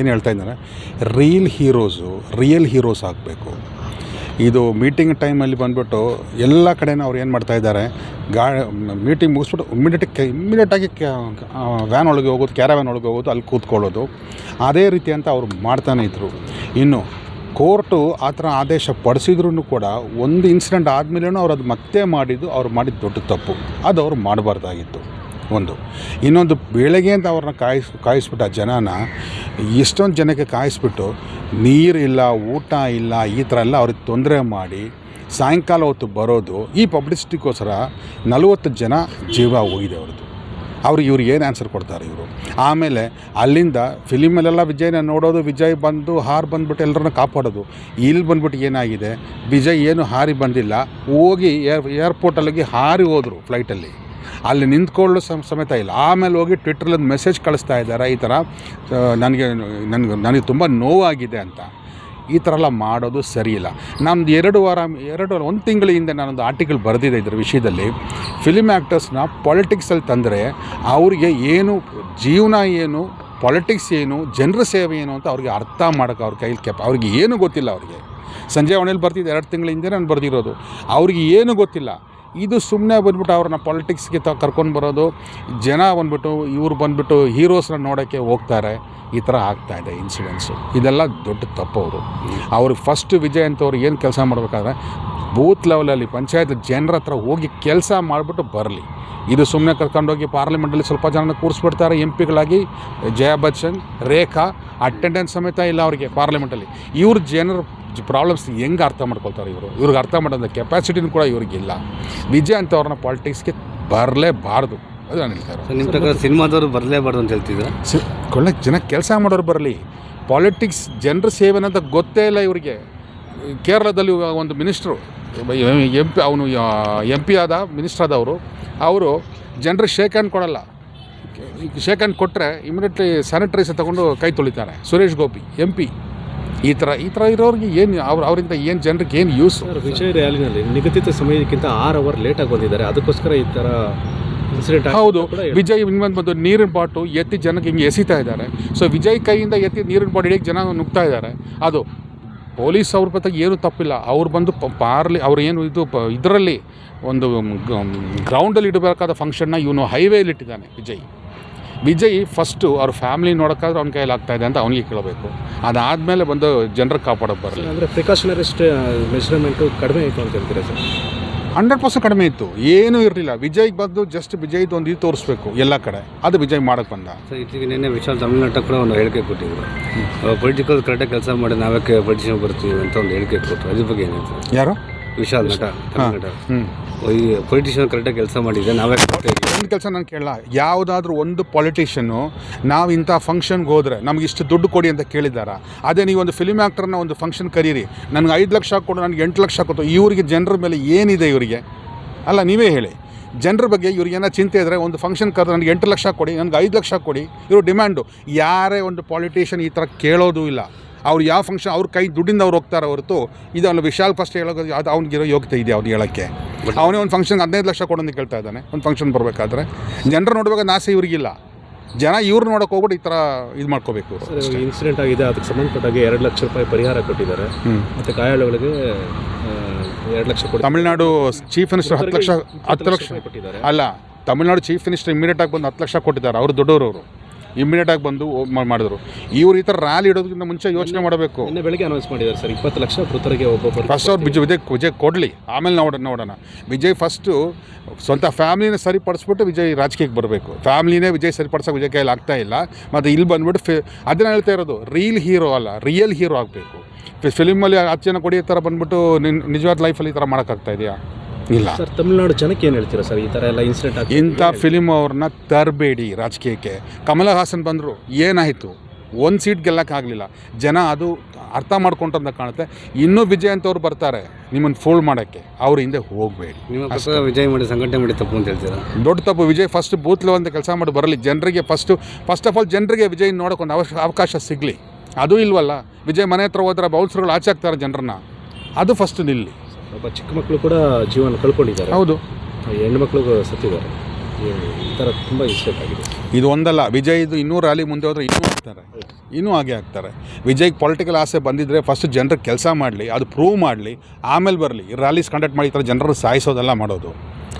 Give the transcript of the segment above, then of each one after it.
ಏನು ಹೇಳ್ತಾ ಇದ್ದಾನೆ ರೀಲ್ ಹೀರೋಸು ರಿಯಲ್ ಹೀರೋಸ್ ಆಗಬೇಕು. ಇದು ಮೀಟಿಂಗ್ ಟೈಮಲ್ಲಿ ಬಂದುಬಿಟ್ಟು ಎಲ್ಲ ಕಡೆನೂ ಅವ್ರು ಏನು ಮಾಡ್ತಾ ಇದ್ದಾರೆ? ಗಾ ಮೀಟಿಂಗ್ ಮುಗಿಸ್ಬಿಟ್ಟು ಇಮ್ಮಿಡಿಯೇಟ್ ಇಮ್ಮಿಡಿಯೇಟಾಗಿ ವ್ಯಾನ್ ಒಳಗೆ ಹೋಗೋದು ಕ್ಯಾರವ್ಯಾನ್ ಒಳಗೆ ಹೋಗೋದು, ಅಲ್ಲಿ ಕೂತ್ಕೊಳ್ಳೋದು. ಅದೇ ರೀತಿ ಅಂತ ಅವ್ರು ಮಾಡ್ತಾನೆ ಇದ್ದರು ಇನ್ನು ಕೋರ್ಟು ಆ ಥರ ಆದೇಶ ಪಡಿಸಿದ್ರೂ ಕೂಡ ಒಂದು ಇನ್ಸಿಡೆಂಟ್ ಆದಮೇಲೂ ಅವ್ರು ಅದು ಮತ್ತೆ ಮಾಡಿದ್ದು, ಅವ್ರು ಮಾಡಿದ ದೊಡ್ಡ ತಪ್ಪು. ಅದು ಅವ್ರು ಮಾಡಬಾರ್ದಾಗಿತ್ತು. ಒಂದು. ಇನ್ನೊಂದು ಬೆಳಗ್ಗೆ ಅಂತ ಅವ್ರನ್ನ ಕಾಯಿಸ್, ಕಾಯಿಸ್ಬಿಟ್ಟು ಆ ಜನನ, ಎಷ್ಟೊಂದು ಜನಕ್ಕೆ ಕಾಯಿಸ್ಬಿಟ್ಟು ನೀರಿಲ್ಲ ಊಟ ಇಲ್ಲ, ಈ ಥರ ಎಲ್ಲ ಅವ್ರಿಗೆ ತೊಂದರೆ ಮಾಡಿ ಸಾಯಂಕಾಲ ಹೊತ್ತು ಬರೋದು, ಈ ಪಬ್ಲಿಸಿಟಿಗೋಸ್ಕರ ನಲವತ್ತು ಜನ ಜೀವ ಹೋಗಿದೆ ಅವ್ರದ್ದು. ಅವ್ರು ಇವ್ರು ಏನು ಆನ್ಸರ್ ಕೊಡ್ತಾರೆ ಇವರು? ಆಮೇಲೆ ಅಲ್ಲಿಂದ ಫಿಲಿಮಲ್ಲೆಲ್ಲ ವಿಜಯ್ನ ನೋಡೋದು, ವಿಜಯ್ ಬಂದು ಹಾರು ಬಂದ್ಬಿಟ್ಟು ಎಲ್ಲರನ್ನ ಕಾಪಾಡೋದು. ಇಲ್ಲಿ ಬಂದ್ಬಿಟ್ಟು ಏನಾಗಿದೆ? ವಿಜಯ್ ಏನು ಹಾರಿ ಬಂದಿಲ್ಲ, ಹೋಗಿ ಏರ್, ಏರ್ಪೋರ್ಟಲ್ಲಿಗೆ ಹಾರಿ ಹೋದರು ಫ್ಲೈಟಲ್ಲಿ ಅಲ್ಲಿ ನಿಂತ್ಕೊಳ್ಳೋ ಸಮ, ಸಮೇತ ಇಲ್ಲ. ಆಮೇಲೆ ಹೋಗಿ ಟ್ವಿಟ್ರಲ್ಲಿ ಒಂದು ಮೆಸೇಜ್ ಕಳಿಸ್ತಾ ಇದ್ದಾರೆ, ಈ ಥರ ನನಗೆ ನನಗೆ ನನಗೆ ತುಂಬ ನೋವಾಗಿದೆ ಅಂತ. ಈ ಥರ ಎಲ್ಲ ಮಾಡೋದು ಸರಿಯಿಲ್ಲ ನಮ್ದು ಎರಡು ವಾರ ಎರಡು ವಾರ ಒಂದು ತಿಂಗಳ ಹಿಂದೆ ನಾನೊಂದು ಆರ್ಟಿಕಲ್ ಬರೆದಿದ್ದೆ ಇದ್ರ ವಿಷಯದಲ್ಲಿ. ಫಿಲಿಮ್ ಆ್ಯಕ್ಟರ್ಸ್ನ ಪಾಲಿಟಿಕ್ಸಲ್ಲಿ ತಂದರೆ ಅವರಿಗೆ ಏನು ಜೀವನ ಏನು ಪಾಲಿಟಿಕ್ಸ್ ಏನು, ಜನರ ಸೇವೆ ಏನು ಅಂತ ಅವ್ರಿಗೆ ಅರ್ಥ ಮಾಡೋಕೆ ಅವ್ರ ಕೈಲಿ ಕೆಪ ಅವ್ರಿಗೆ ಏನು ಗೊತ್ತಿಲ್ಲ ಅವ್ರಿಗೆ. ಸಂಜೆ ಒಣೆಯಲ್ಲಿ ಬರ್ತಿದ್ದೆ, ಎರಡು ತಿಂಗಳ ಹಿಂದೆ ನಾನು ಬರೆದಿರೋದು. ಅವ್ರಿಗೆ ಏನು ಗೊತ್ತಿಲ್ಲ. ಇದು ಸುಮ್ಮನೆ ಬಂದ್ಬಿಟ್ಟು ಅವ್ರನ್ನ ಪಾಲಿಟಿಕ್ಸ್ಗೆ ತ ಕರ್ಕೊಂಡು ಬರೋದು. ಜನ ಬಂದ್ಬಿಟ್ಟು, ಇವ್ರು ಬಂದ್ಬಿಟ್ಟು ಹೀರೋಸ್ನ ನೋಡೋಕ್ಕೆ ಹೋಗ್ತಾರೆ. ಈ ಥರ ಆಗ್ತಾಯಿದೆ ಇನ್ಸಿಡೆನ್ಸು ಇದೆಲ್ಲ ದೊಡ್ಡ ತಪ್ಪು ಅವರು. ಅವ್ರಿಗೆ ಫಸ್ಟ್ ವಿಜಯ್ ಅಂತವ್ರು ಏನು ಕೆಲಸ ಮಾಡಬೇಕಾದ್ರೆ ಬೂತ್ ಲೆವೆಲಲ್ಲಿ ಪಂಚಾಯತ್ ಜನರ ಹತ್ರ ಹೋಗಿ ಕೆಲಸ ಮಾಡಿಬಿಟ್ಟು ಬರಲಿ. ಇದು ಸುಮ್ಮನೆ ಕರ್ಕೊಂಡೋಗಿ ಪಾರ್ಲಿಮೆಂಟಲ್ಲಿ ಸ್ವಲ್ಪ ಜನನ ಕೂರಿಸ್ಬಿಡ್ತಾರೆ ಎಂ ಪಿಗಳಾಗಿ ಜಯಾ ಬಚ್ಚನ್, ರೇಖಾ ಅಟೆಂಡೆನ್ಸ್ ಸಮೇತ ಇಲ್ಲ ಅವರಿಗೆ ಪಾರ್ಲಿಮೆಂಟಲ್ಲಿ ಇವ್ರ ಜನರ ಪ್ರಾಬ್ಲಮ್ಸ್ ಹೆಂಗೆ ಅರ್ಥ ಮಾಡ್ಕೊಳ್ತಾರೆ ಇವರು? ಇವ್ರಿಗೆ ಅರ್ಥ ಮಾಡೋದ ಕೆಪಾಸಿಟಿನೂ ಕೂಡ ಇವ್ರಿಗಿಲ್ಲ ವಿಜಯ್ ಅಂತವ್ರನ್ನ ಪಾಲಿಟಿಕ್ಸ್ಗೆ ಬರಲೇಬಾರ್ದು ಅದು ನಾನು ಹೇಳ್ತಾರೆ ಸರ್ ನಿಮ್ಮ ಪ್ರಕಾರ ಸಿನಿಮಾದವರು ಬರಲೇಬಾರ್ದು ಅಂತ ಹೇಳ್ತಿದ್ರು ಸಿ ಒಳ್ಳೆ ಜನ ಕೆಲಸ ಮಾಡೋರು ಬರಲಿ. ಪಾಲಿಟಿಕ್ಸ್ ಜನರ ಸೇವೆನ ಅಂತ ಗೊತ್ತೇ ಇಲ್ಲ ಇವರಿಗೆ. ಕೇರಳದಲ್ಲಿ ಒಂದು ಮಿನಿಸ್ಟ್ರು ಎಂ ಪಿ ಅವನು ಎಂ ಪಿ ಆದ ಮಿನಿಸ್ಟರ್ ಆದವರು ಅವರು. ಜನರಿಗೆ ಶೇಕ್ ಹ್ಯಾಂಡ್ ಕೊಡಲ್ಲ. ಶೇಕ್ ಹ್ಯಾಂಡ್ ಕೊಟ್ಟರೆ ಇಮಿಡಿಯೇಟ್ಲಿ ಸ್ಯಾನಿಟೈಸರ್ ತೊಗೊಂಡು ಕೈ ತೊಳಿತಾರೆ. ಸುರೇಶ್ ಗೋಪಿ ಎಂ ಪಿ ಈ ಥರ ಈ ಥರ ಇರೋರಿಗೆ ಏನು ಅವ್ರು ಅವರಿಂದ ಏನು ಜನರಿಗೆ ಏನು ಯೂಸ್ ವಿಜಯ್ ರ್ಯಾಲಿನಲ್ಲಿ ನಿಗದಿತ ಸಮಯಕ್ಕಿಂತ ಆರು ಅವರ್ ಲೇಟಾಗಿ ಬಂದಿದ್ದಾರೆ. ಅದಕ್ಕೋಸ್ಕರ ಈ ಥರ ಇನ್ಸಿಡೆಂಟ್ ಹೌದು. ವಿಜಯ್ ಇನ್ನೊಂದು ಬಂದು ನೀರಿನ ಬಾಟು ಎತ್ತಿ ಜನಕ್ಕೆ ಹಿಂಗೆ ಎಸಿತಾ ಇದ್ದಾರೆ. ಸೊ ವಿಜಯ್ ಕೈಯಿಂದ ಎತ್ತಿ ನೀರಿನ ಬಾಟು ಹಿಡಿಯೋಕ್ಕೆ ಜನ ನುಗ್ತಾ ಇದ್ದಾರೆ. ಅದು ಪೊಲೀಸ್ ಅವ್ರ ಪತ್ತಾಗ ಏನೂ ತಪ್ಪಿಲ್ಲ. ಅವ್ರು ಬಂದು ಪಾರ್ಲಿ ಅವ್ರು ಏನು ಇದು ಪ ಇದರಲ್ಲಿ ಒಂದು ಗ್ರೌಂಡಲ್ಲಿ ಇಡಬೇಕಾದ ಫಂಕ್ಷನ್ನ ಇವನು ಹೈವೇಲಿ ಇಟ್ಟಿದ್ದಾನೆ ವಿಜಯ್. ವಿಜಯ್ ಫಸ್ಟು ಅವ್ರ ಫ್ಯಾಮಿಲಿ ನೋಡೋಕ್ಕಾದ್ರೆ ಅವ್ನ ಕೈಯಲ್ಲಿ ಆಗ್ತಾ ಇದೆ ಅಂತ ಅವನಿಗೆ ಕೇಳಬೇಕು. ಅದಾದಮೇಲೆ ಬಂದು ಜನರ ಕಾಪಾಡೋಕೆ ಬರಲಿ. ಅಂದರೆ ಪ್ರಿಕಾಷನರಿ ಮೆಷರ್ಮೆಂಟು ಕಡಿಮೆ ಇತ್ತು ಅಂತ ಹೇಳ್ತೀರಾ ಸರ್? ಹಂಡ್ರೆಡ್ ಪರ್ಸೆಂಟ್ ಕಡಿಮೆ ಇತ್ತು. ಏನೂ ಇರಲಿಲ್ಲ. ವಿಜಯ್ಗೆ ಬಂದು ಜಸ್ಟ್ ವಿಜಯ್ದು ಒಂದು ಇದು ತೋರಿಸ್ಬೇಕು ಎಲ್ಲ ಕಡೆ. ಅದು ವಿಜಯ್ ಮಾಡೋಕ್ಕೆ ಬಂದ. ಸರ್ ಇತ್ತೀಚೆಗೆ ನಿನ್ನೆ ವಿಶಾಲ್ ತಮಿಳ್ನಾಟ ಕೂಡ ಒಂದು ಹೇಳಿಕೆ ಕೊಟ್ಟಿದ್ರು. ಪೊಲಿಟಿಕಲ್ ಕರೆಕ್ಟಾಗಿ ಕೆಲಸ ಮಾಡಿ ನಾವೇ ಪೊಲಿಟಿಷನ್ ಬರ್ತೀವಿ ಅಂತ ಒಂದು ಹೇಳಿಕೆ ಕೊಟ್ಟರು ಅದ್ರ ಬಗ್ಗೆ ಏನಾಯ್ತು ಯಾರು? ವಿಶಾಲ್ ನಟ ಈ ಪೊಲಿಟಿಷಿಯನ್ ಕರೆಕ್ಟಾಗಿ ಕೆಲಸ ಮಾಡಿದೆ ನಾವೇ ಒಂದು ಕೆಲಸ ನಾನು ಕೇಳಲ್ಲ ಯಾವುದಾದ್ರೂ ಒಂದು ಪಾಲಿಟಿಷಿಯನ್ನು ನಾವು ಇಂಥ ಫಂಕ್ಷನ್ಗೆ ಹೋದ್ರೆ ನಮ್ಗೆ ಇಷ್ಟು ದುಡ್ಡು ಕೊಡಿ ಅಂತ ಕೇಳಿದಾರ ಅದೇ ನೀವು ಒಂದು ಫಿಲ್ಮ್ ಆ್ಯಕ್ಟರ್ನ ಒಂದು ಫಂಕ್ಷನ್ ಕರೀರಿ ನನಗೆ ಐದು ಲಕ್ಷ ಕೊಡು ನನಗೆ ಎಂಟು ಲಕ್ಷ ಕೊಟ್ಟು ಇವರಿಗೆ ಜನರ ಮೇಲೆ ಏನಿದೆ ಇವರಿಗೆ? ಅಲ್ಲ ನೀವೇ ಹೇಳಿ. ಜನರ ಬಗ್ಗೆ ಇವ್ರಿಗೆ ಏನೋ ಚಿಂತೆ ಇದ್ದರೆ ಒಂದು ಫಂಕ್ಷನ್ ಕರೆದ್ರೆ ನನಗೆ ಎಂಟು ಲಕ್ಷ ಕೊಡಿ ನನಗೆ ಐದು ಲಕ್ಷ ಕೊಡಿ ಇವರು ಡಿಮ್ಯಾಂಡು ಯಾರೇ ಒಂದು ಪಾಲಿಟಿಷಿಯನ್ ಈ ಥರ ಕೇಳೋದು ಇಲ್ಲ. ಅವ್ರು ಯಾವ ಫಂಕ್ಷನ್ ಅವ್ರ ಕೈ ದುಡ್ಡಿಂದ ಅವ್ರು ಹೋಗ್ತಾರೆ ಹೊರತು ಇದು ಅವ್ನು ವಿಶಾಲ್ ಫಸ್ಟ್ ಹೇಳೋದು ಅದು ಅವ್ನಿಗಿರೋ ಯೋಗ್ಯತೆ ಇದೆ ಅವ್ನು ಹೇಳೋಕ್ಕೆ. ಅವನೇ ಒಂದು ಫಂಕ್ಷನ್ ಹದಿನೈದು ಲಕ್ಷ ಕೊಡೋದು ಕೇಳ್ತಾ ಇದ್ದಾನೆ ಒಂದು ಫಂಕ್ಷನ್ ಬರಬೇಕಾದ್ರೆ. ಜನರು ನೋಡಬೇಕಾದ ಆಸೆ ಇವ್ರಿಗಿಲ್ಲ. ಜನ ಇವ್ರು ನೋಡೋಕೆ ಹೋಗ್ಬಿಟ್ಟು ಈ ಥರ ಇದು ಮಾಡ್ಕೋಬೇಕು ಇನ್ಸಿಡೆಂಟ್ ಆಗಿದೆ ಅದಕ್ಕೆ ಸಂಬಂಧಪಟ್ಟಾಗೆ ಎರಡು ಲಕ್ಷ ರೂಪಾಯಿ ಪರಿಹಾರ ಕೊಟ್ಟಿದ್ದಾರೆ. ಮತ್ತು ಗಾಯಾಳುಗಳಿಗೆ ಎರಡು ಲಕ್ಷ ಕೊಟ್ಟು ತಮಿಳ್ನಾಡು ಚೀಫ್ ಮಿನಿಸ್ಟರ್ ಹತ್ತು ಲಕ್ಷ ಹತ್ತು ಲಕ್ಷ ಕೊಟ್ಟಿದ್ದಾರೆ. ಅಲ್ಲ ತಮಿಳ್ನಾಡು ಚೀಫ್ ಮಿನಿಸ್ಟರ್ ಇಮಿಡಿಯೇಟಾಗಿ ಬಂದು ಹತ್ತು ಲಕ್ಷ ಕೊಟ್ಟಿದ್ದಾರೆ ಅವರು ದೊಡ್ಡವರು ಅವರು ಇಮಿಡಿಯೇಟಾಗಿ ಬಂದು ಮಾಡಿದ್ರು. ಇವ್ರು ಈ ಥರ ರ್ಯಾಲಿ ಇಡೋದಕ್ಕಿಂತ ಮುಂಚೆ ಯೋಚನೆ ಮಾಡಬೇಕು. ನಿನ್ನೆ ಬೆಳಗ್ಗೆ ಅನೌನ್ಸ್ ಮಾಡಿದ್ದಾರೆ ಸರ್ ಇಪ್ಪತ್ತು ಲಕ್ಷ ಮೃತರಿಗೆ ಒಬ್ಬೊಬ್ಬರು ಫಸ್ಟ್ ಅವ್ರು ವಿಜಯ್ ವಿಜಯ್ ವಿಜಯ್ ಕೊಡಲಿ. ಆಮೇಲೆ ನೋಡೋಣ ನೋಡೋಣ. ವಿಜಯ್ ಫಸ್ಟು ಸ್ವಂತ ಫ್ಯಾಮ್ಲಿನ ಸರಿಪಡಿಸ್ಬಿಟ್ಟು ವಿಜಯ್ ರಾಜಕೀಯಕ್ಕೆ ಬರಬೇಕು. ಫ್ಯಾಮ್ಲಿನೇ ವಿಜಯ್ ಸರಿಪಡಿಸೋಕೆ ವಿಜಯ್ ಕೈಯಲ್ಲಿ ಆಗ್ತಾ ಇಲ್ಲ. ಮತ್ತು ಇಲ್ಲಿ ಬಂದ್ಬಿಟ್ಟು ಫಿ ಅದನ್ನ ಹೇಳ್ತಾ ಇರೋದು ರೀಲ್ ಹೀರೋ ಅಲ್ಲ ರಿಯಲ್ ಹೀರೋ ಆಗಬೇಕು. ಫಿಲಿಮಲ್ಲಿ ಹತ್ತು ಜನ ಕೊಡಿಯೋ ಥರ ಬಂದ್ಬಿಟ್ಟು ನಿಜವಾದ ಲೈಫಲ್ಲಿ ಈ ಥರ ಮಾಡೋಕ್ಕಾಗ್ತಾ ಇದೆಯಾ? ಇಲ್ಲ. ಸರ್ ತಮಿಳುನಾಡು ಜನಕ್ಕೆ ಏನು ಹೇಳ್ತೀರಾ ಸರ್ ಈ ಥರ ಎಲ್ಲ ಇನ್ಸಿಡೆಂಟ್ ಆಗಿ ಇಂಥ ಫಿಲಿಮ್ ಅವ್ರನ್ನ ತರಬೇಡಿ ರಾಜಕೀಯಕ್ಕೆ. ಕಮಲ ಹಾಸನ್ ಬಂದರು ಏನಾಯಿತು? ಒಂದು ಸೀಟ್ ಗೆಲ್ಲಕ್ಕಾಗಲಿಲ್ಲ ಜನ ಅದು ಅರ್ಥ ಮಾಡ್ಕೊಂಡಂತ ಕಾಣುತ್ತೆ. ಇನ್ನೂ ವಿಜಯ್ ಅಂತವ್ರು ಬರ್ತಾರೆ ನಿಮ್ಮನ್ನು ಫೋಲ್ಡ್ ಮಾಡೋಕ್ಕೆ. ಅವ್ರ ಹಿಂದೆ ಹೋಗಬೇಡಿ. ನಿಮ್ಮ ವಿಜಯ್ ಮಾಡಿ ಸಂಘಟನೆ ಮಾಡಿ ತಪ್ಪು ಅಂತ ಹೇಳ್ತೀರಾ? ದೊಡ್ಡ ತಪ್ಪು. ವಿಜಯ್ ಫಸ್ಟ್ ಬೂತ್ ಲೆವೆಲ್ ಕೆಲಸ ಮಾಡಿ ಬರಲಿ. ಜನರಿಗೆ ಫಸ್ಟು ಫಸ್ಟ್ ಆಫ್ ಆಲ್ ಜನರಿಗೆ ವಿಜಯ್ ನೋಡ್ಕೊಂಡು ಅವಶ್ಯ ಅವಕಾಶ ಸಿಗಲಿ. ಅದು ಇಲ್ವಲ್ಲ? ವಿಜಯ್ ಮನೆ ಹತ್ರ ಹೋದ್ರೆ ಬೌಲ್ಸರ್ಗಳು ಆಚೆ ಆಗ್ತಾರೆ ಜನರನ್ನ. ಅದು ಫಸ್ಟ್ ನಿಲ್ಲಿ. ಒಬ್ಬ ಚಿಕ್ಕ ಮಕ್ಕಳು ಕೂಡ ಜೀವನ ಕಳ್ಕೊಂಡಿದ್ದಾರೆ. ಹೌದು. ಹೆಣ್ಣು ಮಕ್ಕಳು ಸತ್ತಿದ್ದಾರೆ. ಈ ಥರ ತುಂಬ ಇಷ್ಟ ಆಗಿದೆ. ಇದು ಒಂದಲ್ಲ ವಿಜಯ್ದು ಇನ್ನೂ ರ್ಯಾಲಿ ಮುಂದೆ ಹೋದರೆ ಇನ್ನೂ ಆಗ್ತಾರೆ. ಇನ್ನೂ ಹಾಗೆ ಆಗ್ತಾರೆ. ವಿಜಯ್ಗೆ ಪೊಲಿಟಿಕಲ್ ಆಸೆ ಬಂದಿದ್ದರೆ ಫಸ್ಟ್ ಜನರಿಗೆ ಕೆಲಸ ಮಾಡಲಿ ಅದು ಪ್ರೂವ್ ಮಾಡಲಿ ಆಮೇಲೆ ಬರಲಿ. ರ್ಯಾಲೀಸ್ ಕಂಡಕ್ಟ್ ಮಾಡಿ ಈ ಥರ ಜನರು ಸಾಯಿಸೋದೆಲ್ಲ ಮಾಡೋದು.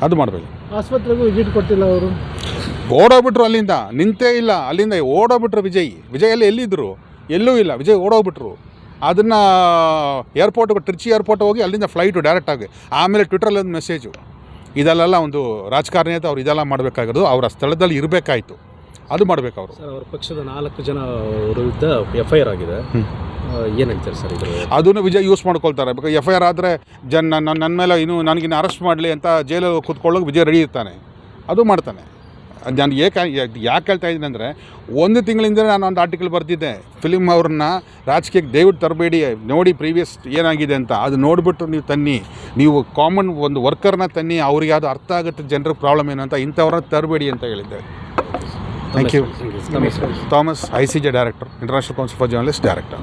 ಅದು ಮಾಡಬೇಕು ಆಸ್ಪತ್ರೆಗೂ ವಿಸಿಟ್ ಕೊಟ್ಟಿಲ್ಲ ಅವರು. ಓಡೋಗ್ಬಿಟ್ರು ಅಲ್ಲಿಂದ ನಿಂತೇ ಇಲ್ಲ. ಅಲ್ಲಿಂದ ಓಡೋಗ್ಬಿಟ್ರು ವಿಜಯ್. ವಿಜಯ್ ಅಲ್ಲಿ ಎಲ್ಲಿದ್ದರು ಎಲ್ಲೂ ಇಲ್ಲ. ವಿಜಯ್ ಓಡೋಗ್ಬಿಟ್ರು. ಅದನ್ನು ಏರ್ಪೋರ್ಟ್ ಟ್ರಿಚಿ ಏರ್ಪೋರ್ಟ್ ಹೋಗಿ ಅಲ್ಲಿಂದ ಫ್ಲೈಟು ಡೈರೆಕ್ಟಾಗಿ ಆಮೇಲೆ ಟ್ವಿಟ್ರಲ್ಲಿ ಒಂದು ಮೆಸೇಜು ಇದೆಲ್ಲ ಒಂದು ರಾಜಕಾರಣಿ ಅಂತ ಅವ್ರು ಇದೆಲ್ಲ ಮಾಡಬೇಕಾಗಿರೋದು ಅವರ ಸ್ಥಳದಲ್ಲಿ ಇರಬೇಕಾಯಿತು. ಅದು ಮಾಡಬೇಕು ಅವರು ಸರ್ ಅವರ ಪಕ್ಷದ ನಾಲ್ಕು ಜನ ವಿರುದ್ಧ ಎಫ್ ಐ ಆರ್ ಆಗಿದೆ. ಏನು ಹೇಳ್ತಾರೆ ಸರ್ ಇದು ಅದನ್ನು ವಿಜಯ್ ಯೂಸ್ ಮಾಡ್ಕೊಳ್ತಾರೆ. ಬೇಕಾದ್ರೆ ಎಫ್ ಐ ಆರ್ ಆದರೆ ಜನ ನನ್ನ ನನ್ನ ಮೇಲೆ ಇನ್ನೂ ನನಗಿನ್ನು ಅರೆಸ್ಟ್ ಮಾಡಲಿ ಅಂತ ಜೈಲಲ್ಲಿ ಕೂತ್ಕೊಳ್ಳೋಕೆ ವಿಜಯ್ ರೆಡಿ ಇರ್ತಾನೆ. ಅದು ಮಾಡ್ತಾನೆ. ನಾನು ಏಕೆ ಯಾಕೆ ಹೇಳ್ತಾ ಇದ್ದೀನಿ ಅಂದರೆ ಒಂದು ತಿಂಗಳಿಂದ ನಾನು ಒಂದು ಆರ್ಟಿಕಲ್ ಬರ್ತಿದ್ದೆ ಫಿಲಿಮ್ ಅವ್ರನ್ನ ರಾಜಕೀಯಕ್ಕೆ ದಯವಿಟ್ಟು ತರಬೇಡಿ ನೋಡಿ ಪ್ರೀವಿಯಸ್ ಏನಾಗಿದೆ ಅಂತ. ಅದು ನೋಡಿಬಿಟ್ಟು ನೀವು ತನ್ನಿ. ನೀವು ಕಾಮನ್ ಒಂದು ವರ್ಕರ್ನ ತನ್ನಿ. ಅವ್ರಿಗೆ ಅದು ಅರ್ಥ ಆಗುತ್ತೆ ಜನರ ಪ್ರಾಬ್ಲಮ್ ಏನು ಅಂತ. ಇಂಥವ್ರನ್ನ ತರಬೇಡಿ ಅಂತ ಹೇಳಿದ್ದೆ. Thank you Thomas I C J director international council for journalist director